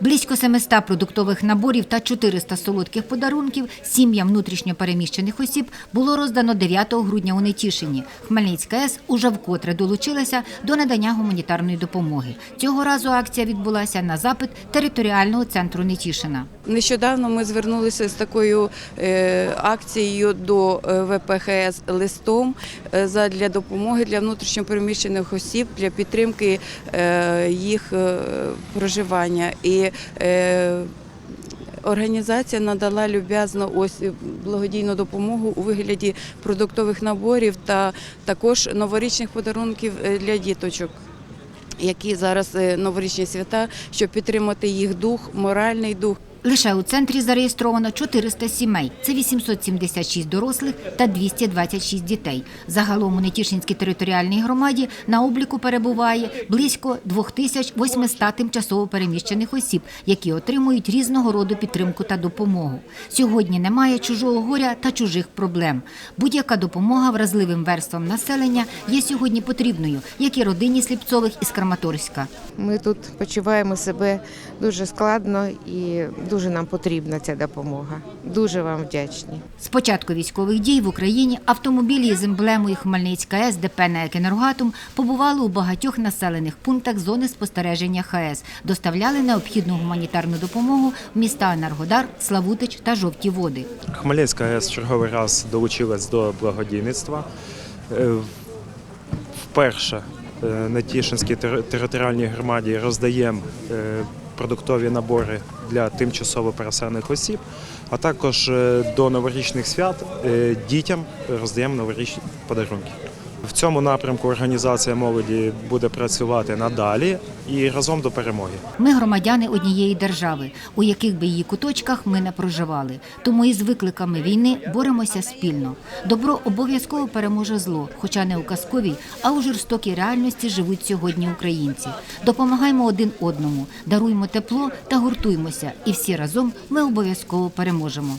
Близько 700 продуктових наборів та 400 солодких подарунків сім'ям внутрішньо переміщених осіб було роздано 9 грудня у Нетішині. Хмельницька АЕС уже вкотре долучилася до надання гуманітарної допомоги. Цього разу акція відбулася на запит територіального центру Нетішина. Нещодавно ми звернулися з такою е, акцією до е, ВПХС листом е, задля допомоги для внутрішньопереміщених осіб для підтримки їх проживання. І е, Організація надала люб'язно ось е, благодійну допомогу у вигляді продуктових наборів та також новорічних подарунків е, для діточок. Які зараз новорічні свята, щоб підтримати їх дух, моральний дух. Лише у центрі зареєстровано 400 сімей. Це 876 дорослих та 226 дітей. Загалом у Нетішинській територіальній громаді на обліку перебуває близько 2800 тимчасово переміщених осіб, які отримують різного роду підтримку та допомогу. Сьогодні немає чужого горя та чужих проблем. Будь-яка допомога вразливим верствам населення є сьогодні потрібною, як і родині Сліпцових із Краматорська. Ми тут почуваємо себе дуже складно і дуже нам потрібна ця допомога. Дуже вам вдячні. З початку військових дій в Україні автомобілі з емблемою Хмельницька АЕС ДП «НЕК Енергоатом» побували у багатьох населених пунктах зони спостереження ХАЕС, доставляли необхідну гуманітарну допомогу в міста Енергодар, Славутич та Жовті Води. Хмельницька АЕС черговий раз долучилась до благодійництва. Е, Вперше е, на Тішинській тери- територіальній громаді роздаємо е, продуктові набори для тимчасово переселених осіб, а також е, до новорічних свят е, дітям роздаємо новорічні подарунки. В цьому напрямку організація молоді буде працювати надалі і разом до перемоги. Ми громадяни однієї держави, у яких би її куточках ми не проживали. Тому із викликами війни боремося спільно. Добро обов'язково переможе зло, хоча не у казковій, а у жорстокій реальності живуть сьогодні українці. Допомагаймо один одному, даруймо тепло та гуртуймося, і всі разом ми обов'язково переможемо.